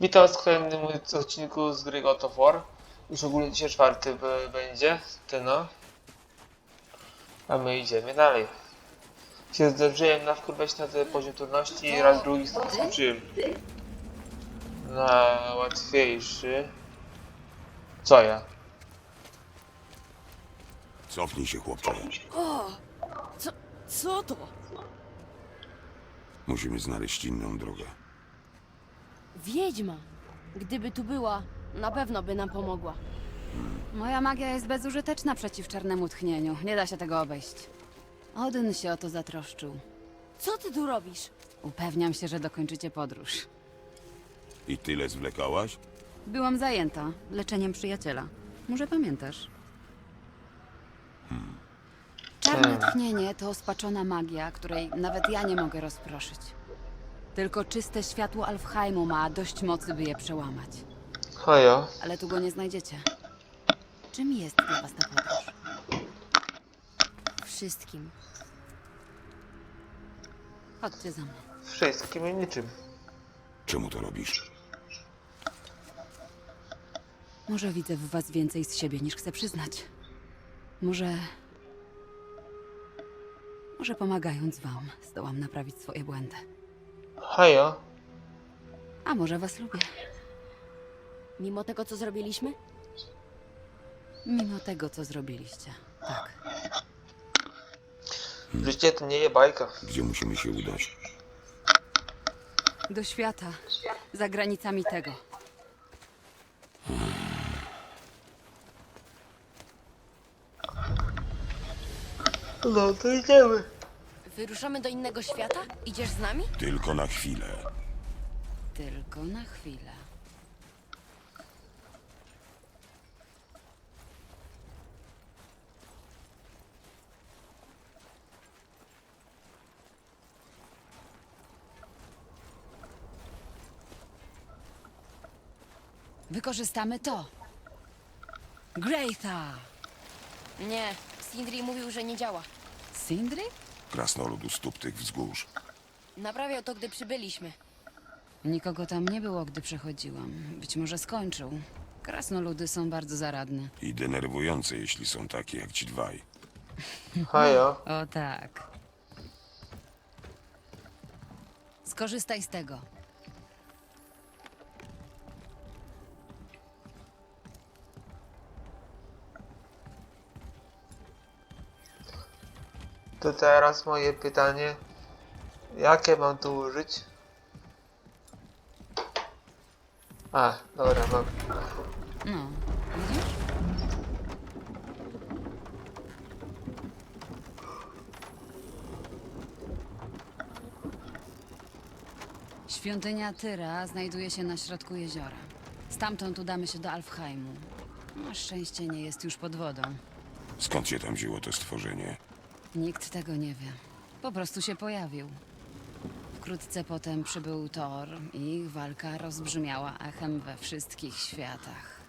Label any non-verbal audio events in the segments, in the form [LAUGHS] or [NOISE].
Witam w kolejnym odcinku z gry God of War. Już ogólnie dzisiaj czwarty będzie, ten no. A my idziemy dalej. Się zdążyłem na wkurwać na ten poziom trudności i raz drugi skoczyłem. Na łatwiejszy. Co ja? Cofnij się, chłopcze. O! Co, co to? Musimy znaleźć inną drogę. Wiedźma. Gdyby tu była, na pewno by nam pomogła. Moja magia jest bezużyteczna przeciw czarnemu tchnieniu. Nie da się tego obejść. Odyn się o to zatroszczył. Co ty tu robisz? Upewniam się, że dokończycie podróż. I tyle zwlekałaś? Byłam zajęta leczeniem przyjaciela. Może pamiętasz? Czarne tchnienie to spaczona magia, której nawet ja nie mogę rozproszyć. Tylko czyste światło Alfheimu ma dość mocy, by je przełamać. Hojo. Ale tu go nie znajdziecie. Czym jest dla was ta podróż? Wszystkim. Chodźcie za mną. Wszystkim i niczym. Czemu to robisz? Może widzę w was więcej z siebie niż chcę przyznać. Może. Może pomagając wam, zdołam naprawić swoje błędy. Hojo. A może was lubię. Mimo tego, co zrobiliśmy? Mimo tego, co zrobiliście. Tak. Życie to nie je bajka. Gdzie musimy się udać? Do świata. Za granicami tego. No to idziemy. Wyruszamy do innego świata? Idziesz z nami? Tylko na chwilę. Tylko na chwilę. Wykorzystamy to. Greatha! Nie. Sindri mówił, że nie działa. Sindri? Krasnolud u stóp tych wzgórz. Naprawiał to, gdy przybyliśmy. Nikogo tam nie było, gdy przechodziłam. Być może skończył. Krasnoludy są bardzo zaradne. I denerwujące, jeśli są takie jak ci dwaj. Hojo. O tak. Skorzystaj z tego. To teraz moje pytanie. Jakie mam tu użyć? A, dobra, mam. No, widzisz? Świątynia Tyra znajduje się na środku jeziora. Stamtąd udamy się do Alfheimu. Na szczęście nie jest już pod wodą. Skąd się tam wzięło to stworzenie? Nikt tego nie wie. Po prostu się pojawił. Wkrótce potem przybył Thor i ich walka rozbrzmiała echem we wszystkich światach.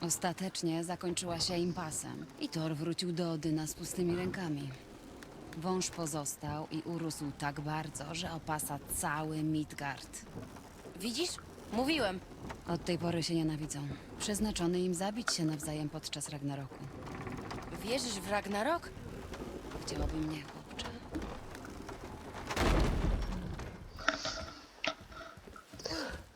Ostatecznie zakończyła się impasem i Thor wrócił do Odyna z pustymi rękami. Wąż pozostał i urósł tak bardzo, że opasa cały Midgard. Widzisz? Mówiłem. Od tej pory się nienawidzą. Przeznaczony im zabić się nawzajem podczas Ragnaroku. Wierzysz w Ragnarok? Chciałoby mnie, chłopcze.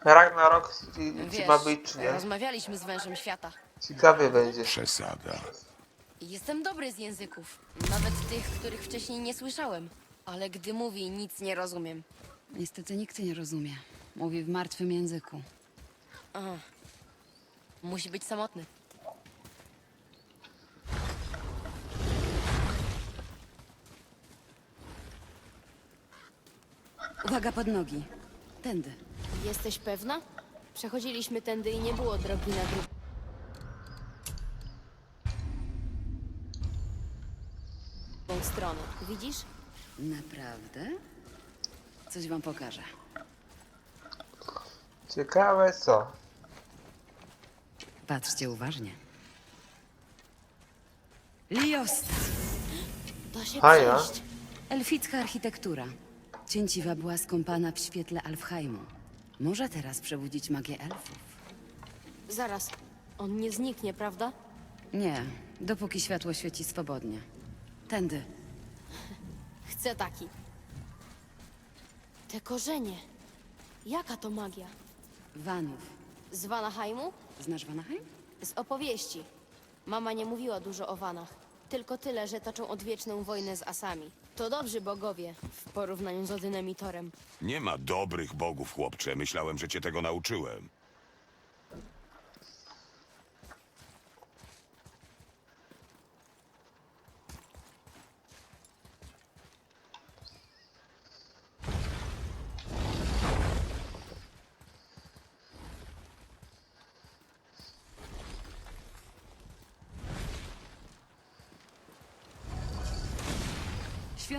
Ragnarok ci, ci Wiesz, ma być czy nie? rozmawialiśmy z wężem świata. Ciekawie będzie. Przesada. Jestem dobry z języków. Nawet tych, których wcześniej nie słyszałem. Ale gdy mówi, nic nie rozumiem. Niestety nikt nie rozumie. Mówi w martwym języku. Aha. Musi być samotny. Uwaga pod nogi. Tędy. Jesteś pewna? Przechodziliśmy tędy i nie było drogi na drugą. stronę. Widzisz? Naprawdę? Coś wam pokażę. Ciekawe co? Patrzcie uważnie. Liost! [GASPS] Da się A ja? przejść. Elficka architektura. Cięciwa była skąpana w świetle Alfheimu. Może teraz przebudzić magię elfów? Zaraz. On nie zniknie, prawda? Nie, dopóki światło świeci swobodnie. Tędy. [LAUGHS] Chcę taki. Te korzenie. Jaka to magia? Vanów. Z Vanaheimu? Znasz Vanaheim? Z opowieści. Mama nie mówiła dużo o Vanach. Tylko tyle, że toczą odwieczną wojnę z Asami. To dobrzy bogowie w porównaniu z Odynem i Torem. Nie ma dobrych bogów, chłopcze. Myślałem, że cię tego nauczyłem.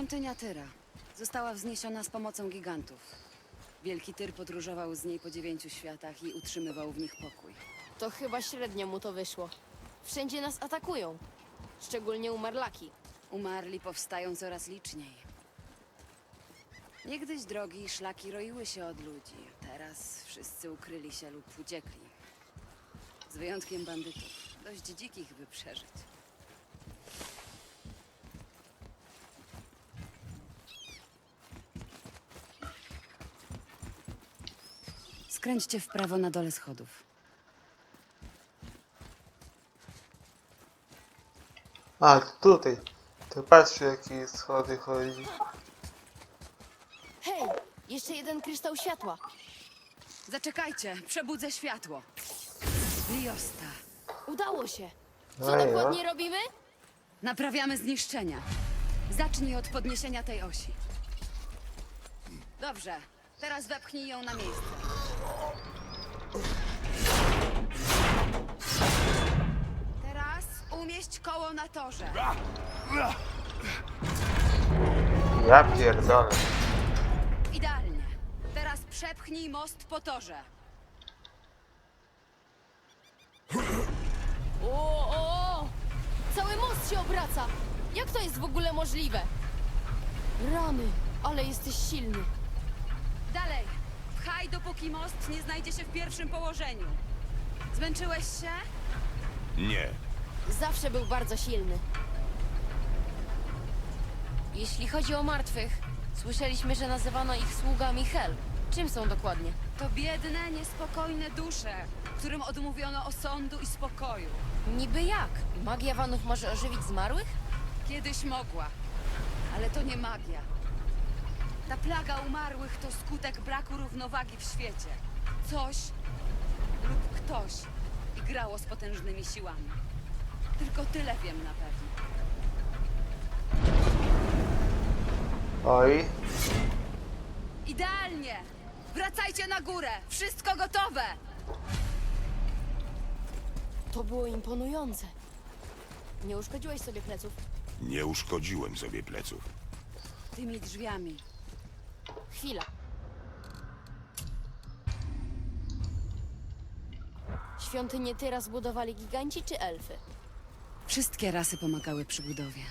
Świątynia Tyra. Została wzniesiona z pomocą gigantów. Wielki Tyr podróżował z niej po dziewięciu światach i utrzymywał w nich pokój. To chyba średnio mu to wyszło. Wszędzie nas atakują. Szczególnie umarlaki. Umarli powstają coraz liczniej. Niegdyś drogi i szlaki roiły się od ludzi. Teraz wszyscy ukryli się lub uciekli. Z wyjątkiem bandytów. Dość dzikich, by przeżyć. Skręćcie w prawo na dole schodów. A, tutaj. To patrzcie, jakie schody chodzi. Hej! Jeszcze jeden kryształ światła. Zaczekajcie, przebudzę światło. Liosta. Udało się. Co No i dokładnie robimy? Naprawiamy zniszczenia. Zacznij od podniesienia tej osi. Dobrze, teraz wepchnij ją na miejsce. Teraz umieść koło na torze. Ja pierdolę. Idealnie. Teraz przepchnij most po torze. O, o! Cały most się obraca! Jak to jest w ogóle możliwe? Rany, ale jesteś silny. Pchaj, dopóki most nie znajdzie się w pierwszym położeniu. Zmęczyłeś się? Nie. Zawsze był bardzo silny. Jeśli chodzi o martwych, słyszeliśmy, że nazywano ich sługami Hel. Czym są dokładnie? To biedne, niespokojne dusze, którym odmówiono osądu i spokoju. Niby jak? Magia Wanów może ożywić zmarłych? Kiedyś mogła, ale to nie magia. Ta plaga umarłych to skutek braku równowagi w świecie. Coś lub ktoś igrało z potężnymi siłami. Tylko tyle wiem na pewno. Oj. Idealnie! Wracajcie na górę! Wszystko gotowe! To było imponujące. Nie uszkodziłeś sobie pleców? Nie uszkodziłem sobie pleców. Tymi drzwiami. Chwila. Świątynię Tyra zbudowali giganci czy elfy? Wszystkie rasy pomagały przy budowie.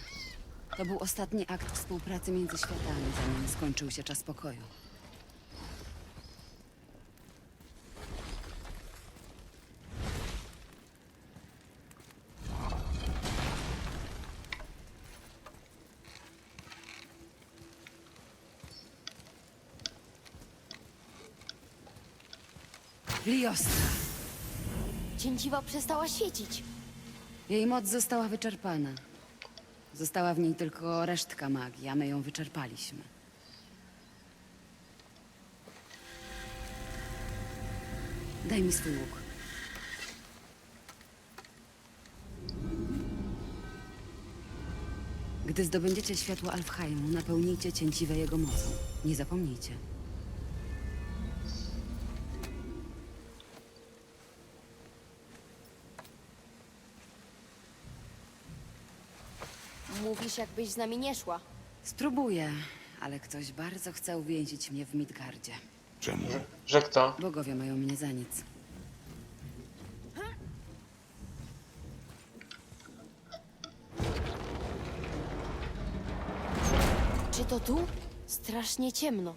To był ostatni akt współpracy między światami, zanim skończył się czas pokoju. Liostra. Cięciwa przestała świecić. Jej moc została wyczerpana. Została w niej tylko resztka magii, a my ją wyczerpaliśmy. Daj mi swój łuk. Gdy zdobędziecie światło Alfheimu, napełnijcie cięciwe jego mocą. Nie zapomnijcie. Mówisz, jakbyś z nami nie szła. Spróbuję, ale ktoś bardzo chce uwięzić mnie w Midgardzie. Czemu? Że kto? Bogowie mają mnie za nic. Czy to tu? Strasznie ciemno.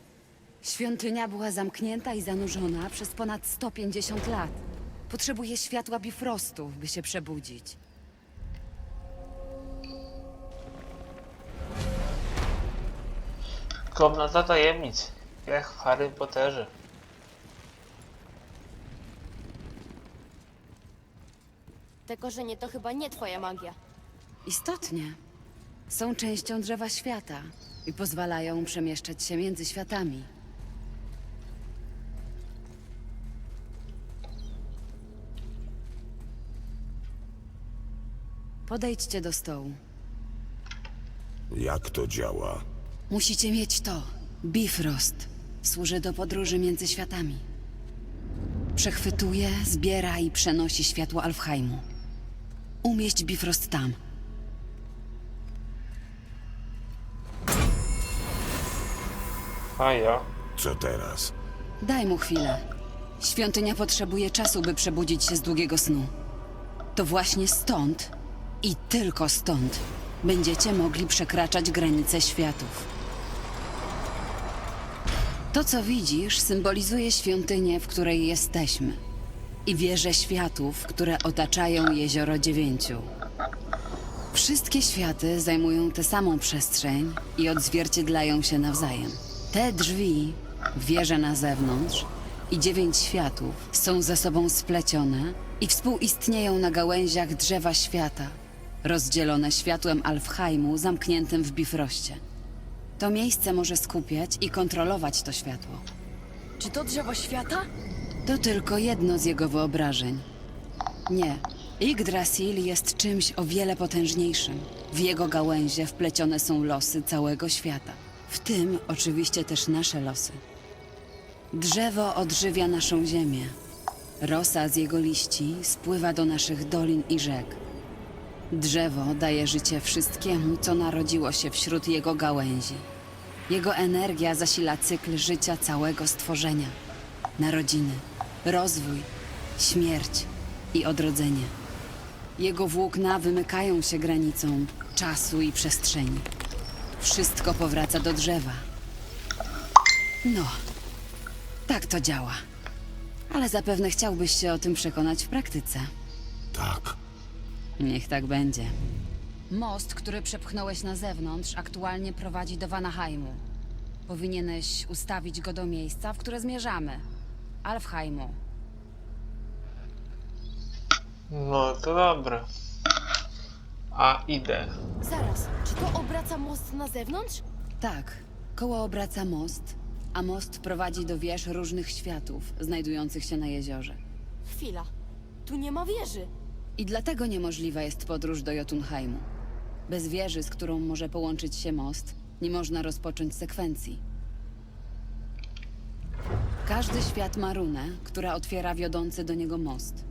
Świątynia była zamknięta i zanurzona przez ponad 150 lat. Potrzebuje światła Bifrostu, by się przebudzić. Komnata tajemnic. Jak w Harry Potterze. Te korzenie to chyba nie twoja magia. Istotnie. Są częścią drzewa świata i pozwalają przemieszczać się między światami. Podejdźcie do stołu. Jak to działa? Musicie mieć to. Bifrost. Służy do podróży między światami. Przechwytuje, zbiera i przenosi światło Alfheimu. Umieść Bifrost tam. A ja? Co teraz? Daj mu chwilę. Świątynia potrzebuje czasu, by przebudzić się z długiego snu. To właśnie stąd i tylko stąd będziecie mogli przekraczać granice światów. To, co widzisz, symbolizuje świątynię, w której jesteśmy i wieże światów, które otaczają jezioro dziewięciu. Wszystkie światy zajmują tę samą przestrzeń i odzwierciedlają się nawzajem. Te drzwi, wieże na zewnątrz i dziewięć światów są ze sobą splecione i współistnieją na gałęziach drzewa świata, rozdzielone światłem Alfheimu zamkniętym w bifroście. To miejsce może skupiać i kontrolować to światło. Czy to drzewo świata? To tylko jedno z jego wyobrażeń. Nie. Yggdrasil jest czymś o wiele potężniejszym. W jego gałęzie wplecione są losy całego świata. W tym oczywiście też nasze losy. Drzewo odżywia naszą ziemię. Rosa z jego liści spływa do naszych dolin i rzek. Drzewo daje życie wszystkiemu, co narodziło się wśród jego gałęzi. Jego energia zasila cykl życia całego stworzenia. Narodziny, rozwój, śmierć i odrodzenie. Jego włókna wymykają się granicom czasu i przestrzeni. Wszystko powraca do drzewa. No, tak to działa. Ale zapewne chciałbyś się o tym przekonać w praktyce. Tak. Niech tak będzie. Most, który przepchnąłeś na zewnątrz, aktualnie prowadzi do Vanaheimu. Powinieneś ustawić go do miejsca, w które zmierzamy. Alfheimu. No to dobra. A idę. Zaraz, czy to obraca most na zewnątrz? Tak, koło obraca most, a most prowadzi do wież różnych światów znajdujących się na jeziorze. Chwila. Tu nie ma wieży. I dlatego niemożliwa jest podróż do Jotunheimu. Bez wieży, z którą może połączyć się most, nie można rozpocząć sekwencji. Każdy świat ma runę, która otwiera wiodący do niego most.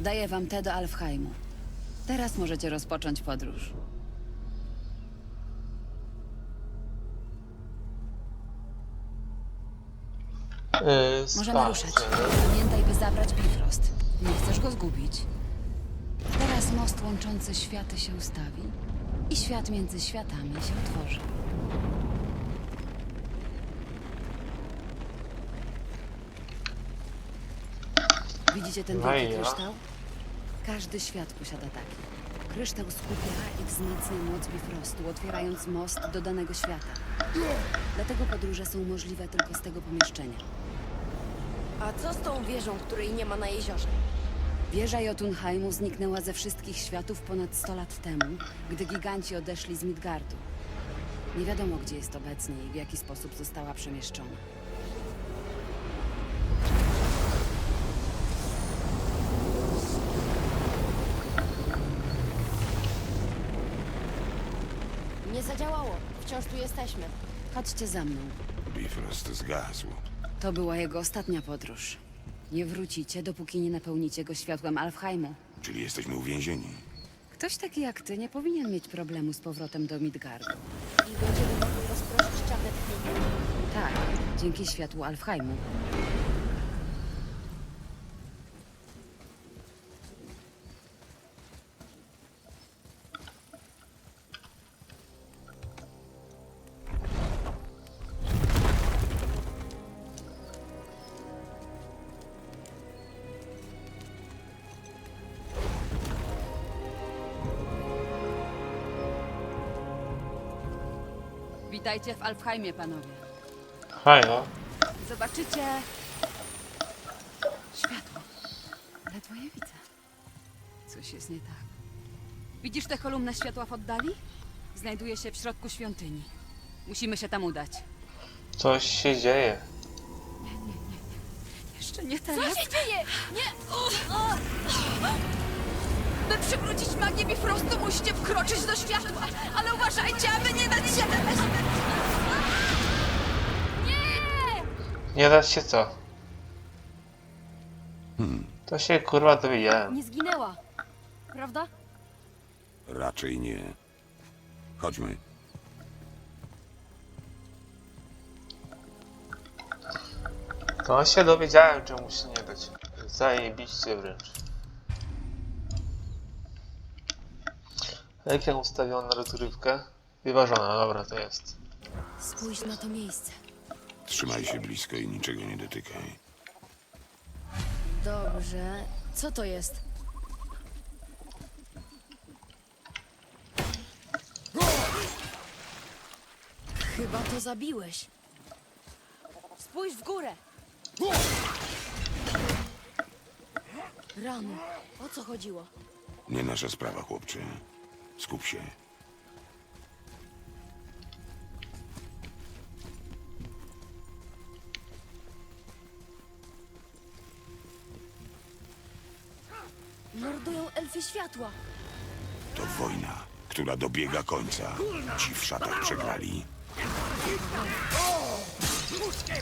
Daję wam te do Alfheimu. Teraz możecie rozpocząć podróż. Yy, Możemy ruszać. Pamiętaj, by zabrać Bifrost. Nie chcesz go zgubić. Teraz most łączący światy się ustawi i świat między światami się otworzy. Widzicie ten No i wielki ja. kryształ? Każdy świat posiada taki. Kryształ skupia i wzmacnia moc Bifrostu, otwierając most do danego świata. Dlatego podróże są możliwe tylko z tego pomieszczenia. A co z tą wieżą, której nie ma na jeziorze? Wieża Jotunheimu zniknęła ze wszystkich światów ponad 100 lat temu, gdy giganci odeszli z Midgardu. Nie wiadomo, gdzie jest obecnie i w jaki sposób została przemieszczona. Nie zadziałało. Wciąż tu jesteśmy. Chodźcie za mną. Bifrost zgasł. To była jego ostatnia podróż. Nie wrócicie, dopóki nie napełnicie go światłem Alfheimu. Czyli jesteśmy uwięzieni. Ktoś taki jak ty nie powinien mieć problemu z powrotem do Midgardu. I będziemy mogli rozproszyć tchnienie. Tak, dzięki światłu Alfheimu. Witajcie w Alfheimie, panowie. Fajno. Zobaczycie... Światło. Ledwo je widzę. Coś jest nie tak. Widzisz tę kolumnę światła w oddali? Znajduje się w środku świątyni. Musimy się tam udać. Coś się dzieje. Jeszcze nie teraz. Co się dzieje? Nie! By przywrócić magię Bifrostu, musicie wkroczyć do światła. Ale uważajcie, aby nie dać się... Nie da się co? To się kurwa dowiedziałem. Nie zginęła. Prawda? Raczej nie. Chodźmy. To się dowiedziałem, czemu się nie dać. Zajebiście wręcz. Jak ja ustawiona na rozgrywkę? Wyważona, dobra, to jest. Spójrz na to miejsce. Trzymaj się blisko i niczego nie dotykaj. Dobrze. Co to jest? Chyba to zabiłeś. Spójrz w górę. Rany. O co chodziło? Nie nasza sprawa, chłopcze. Skup się. Mordują elfy światła. To wojna, która dobiega końca. Ci w szatach przegrali.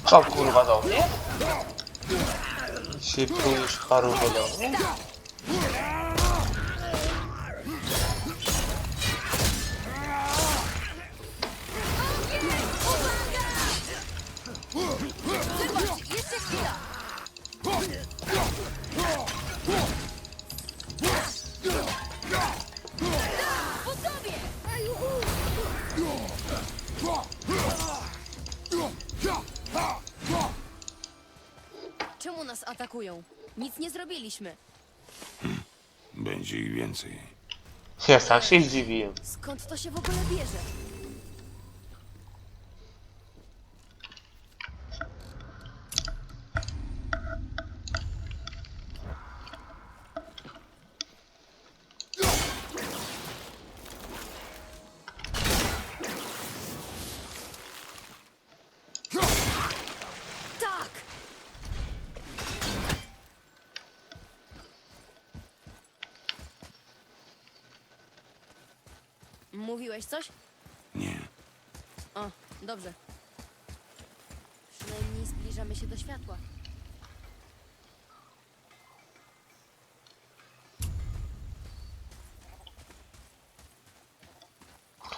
Co kurwa do mnie? Się plujesz charubo do mnie? Czemu nas atakują? Nic nie zrobiliśmy. Będzie ich więcej. Ja sam się zdziwiłem. Skąd to się w ogóle bierze? Tak! Mówiłeś coś? Nie. O, dobrze. Przynajmniej zbliżamy się do światła.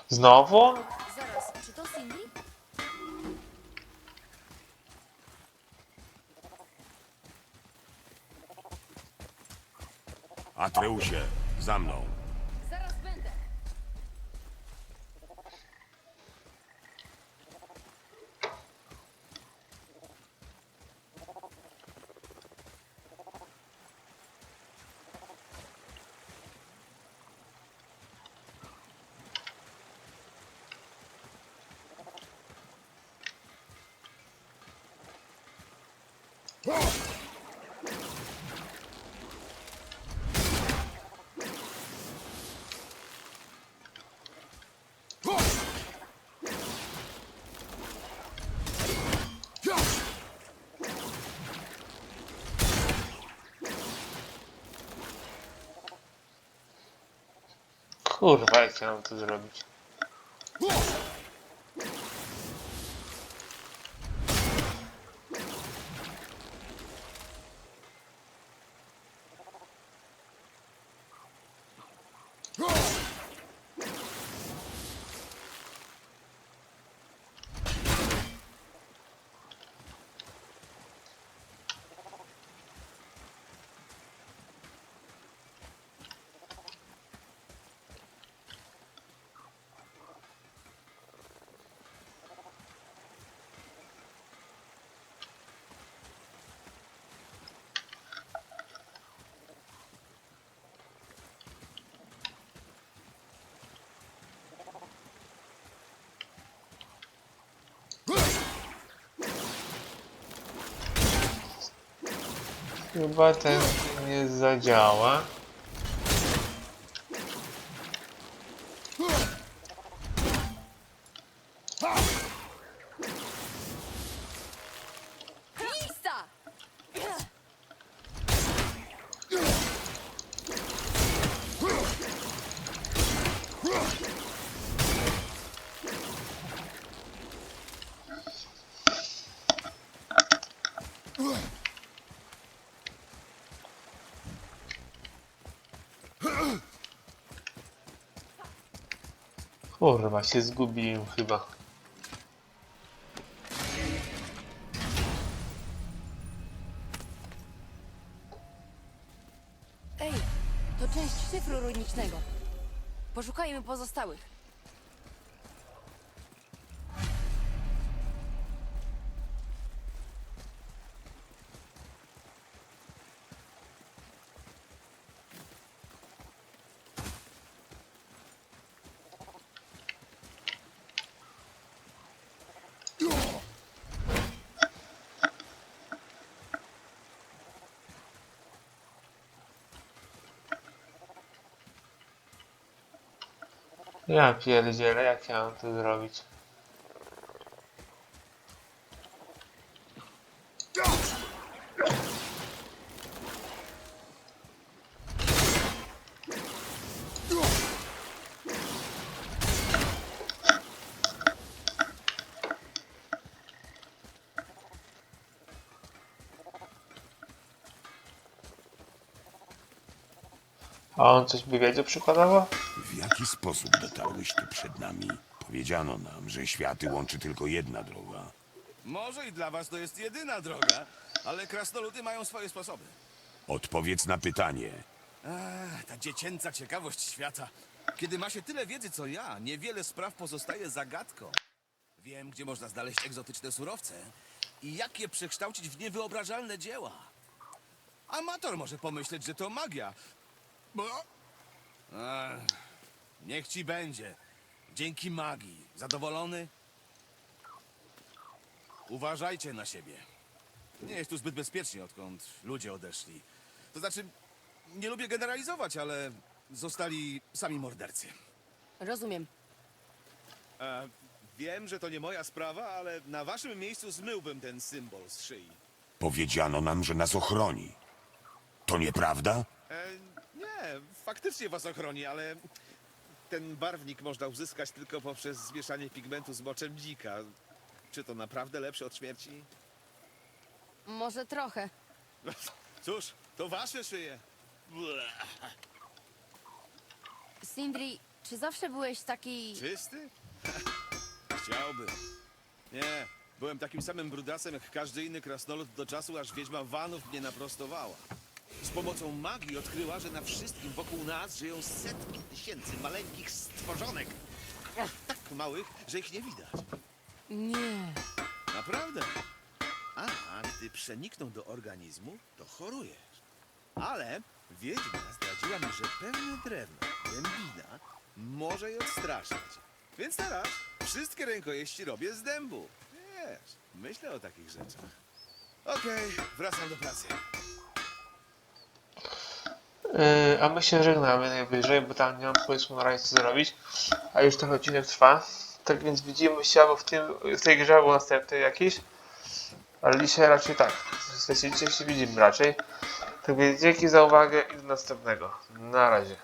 Znowu? Zaraz, czy to Cindy? Atreusie, za mną. Zaraz będę. Kurwa, jak ja mam to zrobić? Chyba ten nie zadziała. Kurwa, się zgubiłem chyba. Ej, to część szyfru runicznego. Poszukajmy pozostałych. Ja pierdzielę, jak ja mam to zrobić? A on coś by wiedział przykładowo? W jaki sposób dotarłeś tu przed nami? Powiedziano nam, że światy łączy tylko jedna droga. Może i dla was to jest jedyna droga, ale krasnoludy mają swoje sposoby. Odpowiedz na pytanie. Ach, ta dziecięca ciekawość świata. Kiedy ma się tyle wiedzy co ja, niewiele spraw pozostaje zagadką. Wiem, gdzie można znaleźć egzotyczne surowce i jak je przekształcić w niewyobrażalne dzieła. Amator może pomyśleć, że to magia. Bo... Ach, niech ci będzie. Dzięki magii. Zadowolony? Uważajcie na siebie. Nie jest tu zbyt bezpiecznie, odkąd ludzie odeszli. To znaczy, nie lubię generalizować, ale zostali sami mordercy. Rozumiem. E, wiem, że to nie moja sprawa, ale na waszym miejscu zmyłbym ten symbol z szyi. Powiedziano nam, że nas ochroni. To nieprawda? E, nie, faktycznie was ochroni, ale ten barwnik można uzyskać tylko poprzez zmieszanie pigmentu z moczem dzika. Czy to naprawdę lepsze od śmierci? Może trochę. [LAUGHS] Cóż, to wasze szyje. Bleh. Sindri, czy zawsze byłeś taki... Czysty? [LAUGHS] Chciałbym. Nie, byłem takim samym brudasem jak każdy inny krasnolud do czasu, aż wiedźma Vanów mnie naprostowała. Z pomocą magii odkryła, że na wszystkim wokół nas żyją setki tysięcy maleńkich stworzonek. Tak małych, że ich nie widać. Nie. Naprawdę. A, gdy przenikną do organizmu, to chorujesz. Ale wiedźma zdradziła mi, że pewne drewno, dębina, może je odstraszać. Więc teraz wszystkie rękojeści robię z dębu. Wiesz, myślę o takich rzeczach. Okej, wracam do pracy. Yy, a my się żegnamy najwyżej, bo tam nie mam pomysłu na razie co zrobić. A już ten odcinek trwa. Tak więc widzimy się albo w, tym, w tej grze, albo następnej jakiejś. Ale dzisiaj raczej tak. Dzisiaj się widzimy raczej. Tak więc dzięki za uwagę i do następnego. Na razie.